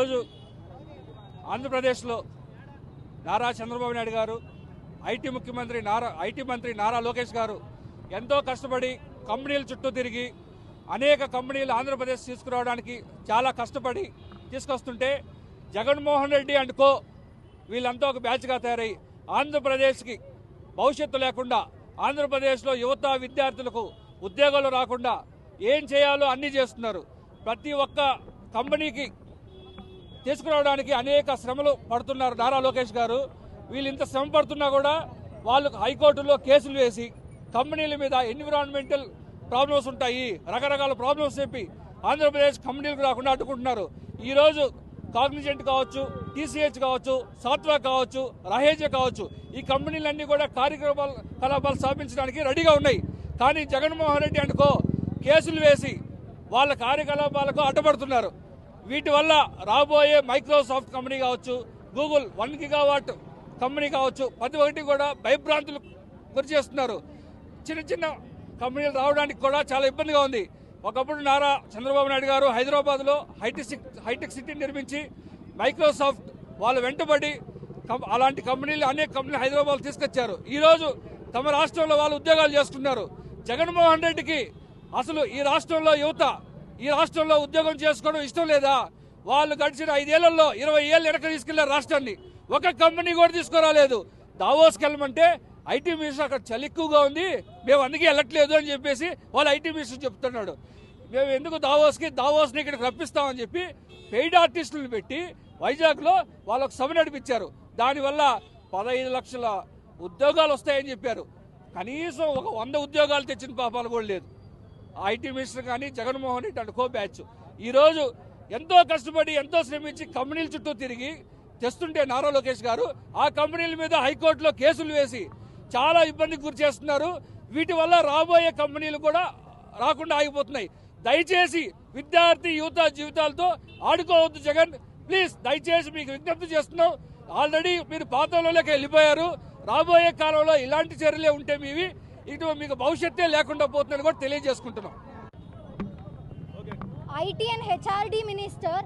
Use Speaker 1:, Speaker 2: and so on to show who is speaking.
Speaker 1: ఈరోజు ఆంధ్రప్రదేశ్లో నారా చంద్రబాబు నాయుడు గారు ఐటీ ముఖ్యమంత్రి నారా ఐటీ మంత్రి నారా లోకేష్ గారు ఎంతో కష్టపడి కంపెనీల చుట్టూ తిరిగి అనేక కంపెనీలు ఆంధ్రప్రదేశ్ తీసుకురావడానికి చాలా కష్టపడి తీసుకొస్తుంటే జగన్మోహన్ రెడ్డి అండ్ కో వీళ్ళంతా ఒక బ్యాచ్గా తయారై ఆంధ్రప్రదేశ్కి భవిష్యత్తు లేకుండా ఆంధ్రప్రదేశ్లో యువత విద్యార్థులకు ఉద్యోగాలు రాకుండా ఏం చేయాలో అన్నీ చేస్తున్నారు. ప్రతి ఒక్క కంపెనీకి తీసుకురావడానికి అనేక శ్రమలు పడుతున్నారు నారా లోకేష్ గారు. వీళ్ళు ఇంత శ్రమ పడుతున్నా కూడా వాళ్ళు హైకోర్టులో కేసులు వేసి కంపెనీల మీద ఎన్విరాన్మెంటల్ ప్రాబ్లమ్స్ ఉంటాయి రకరకాల ప్రాబ్లమ్స్ చెప్పి ఆంధ్రప్రదేశ్ కంపెనీలకు రాకుండా అడ్డుకుంటున్నారు. ఈరోజు కాగ్నిజెంట్ కావచ్చు టీసీహెచ్ కావచ్చు సాత్వా కావచ్చు రహేజ కావచ్చు ఈ కంపెనీలన్నీ కూడా కార్యక్రమాలు కలాపాలు స్థాపించడానికి రెడీగా ఉన్నాయి. కానీ జగన్మోహన్ రెడ్డి అనుకో కేసులు వేసి వాళ్ళ కార్యకలాపాలకు అడ్డపడుతున్నారు. వీటి వల్ల రాబోయే మైక్రోసాఫ్ట్ కంపెనీ కావచ్చు గూగుల్ వన్ గిగావాట్ కంపెనీ కావచ్చు ప్రతి ఒక్కటి కూడా భయభ్రాంతులు గురి చేస్తున్నారు. చిన్న చిన్న కంపెనీలు రావడానికి కూడా చాలా ఇబ్బందిగా ఉంది. ఒకప్పుడు నారా చంద్రబాబు నాయుడు గారు హైదరాబాద్లో హైటెక్ హైటెక్ సిటీ నిర్మించి మైక్రోసాఫ్ట్ వాళ్ళు వెంటబడి అలాంటి కంపెనీలు అనేక కంపెనీలు హైదరాబాద్ తీసుకొచ్చారు. ఈరోజు తమ రాష్ట్రంలో వాళ్ళు ఉద్యోగాలు చేస్తున్నారు జగన్మోహన్ రెడ్డికి అసలు ఈ రాష్ట్రంలో యువత ఈ రాష్ట్రంలో ఉద్యోగం చేసుకోవడం ఇష్టం లేదా? వాళ్ళు గడిచిన ఐదేళ్ళలో ఇరవై ఏళ్ళు వెనక తీసుకెళ్ళారు రాష్ట్రాన్ని ఒక కంపెనీ కూడా తీసుకురాలేదు. దావోస్కి వెళ్ళమంటే ఐటీ మినిస్టర్ అక్కడ చలి ఎక్కువగా ఉంది. మేము అందుకే వెళ్ళట్లేదు అని చెప్పేసి వాళ్ళు ఐటీ మినిస్టర్ చెప్తున్నాడు. మేము ఎందుకు దావోస్కి దావోస్ని ఇక్కడికి రప్పిస్తామని చెప్పి పెయిడ్ ఆర్టిస్టులను పెట్టి వైజాగ్లో వాళ్ళకు సభ నడిపించారు. దానివల్ల పదహైదు లక్షల ఉద్యోగాలు వస్తాయని చెప్పారు. కనీసం ఒక వంద ఉద్యోగాలు తెచ్చిన పాపాలు కూడా లేదు. ఐటీ మినిస్టర్ కానీ Jaganmohan Reddy and co batch ఈరోజు ఎంతో కష్టపడి ఎంతో శ్రమించి కంపెనీల చుట్టూ తిరిగి తెస్తుంటే నారా లోకేష్ గారు ఆ కంపెనీల మీద హైకోర్టులో కేసులు వేసి చాలా ఇబ్బందికి గురి చేస్తున్నారు. వీటి వల్ల రాబోయే కంపెనీలు కూడా రాకుండా ఆగిపోతున్నాయి. దయచేసి విద్యార్థి యువత జీవితాలతో ఆడుకోవద్దు జగన్. ప్లీజ్ దయచేసి మీకు విజ్ఞప్తి చేస్తున్నాం. ఆల్రెడీ మీరు పాతంలోకి వెళ్ళిపోయారు. రాబోయే కాలంలో ఇలాంటి చర్యలే ఉంటే మీవి. ఇటు మీకు భవిష్యత్తే లేకుండా పోతుందని కూడా తెలియజేసుకుంటున్నాం.
Speaker 2: IT and HRD minister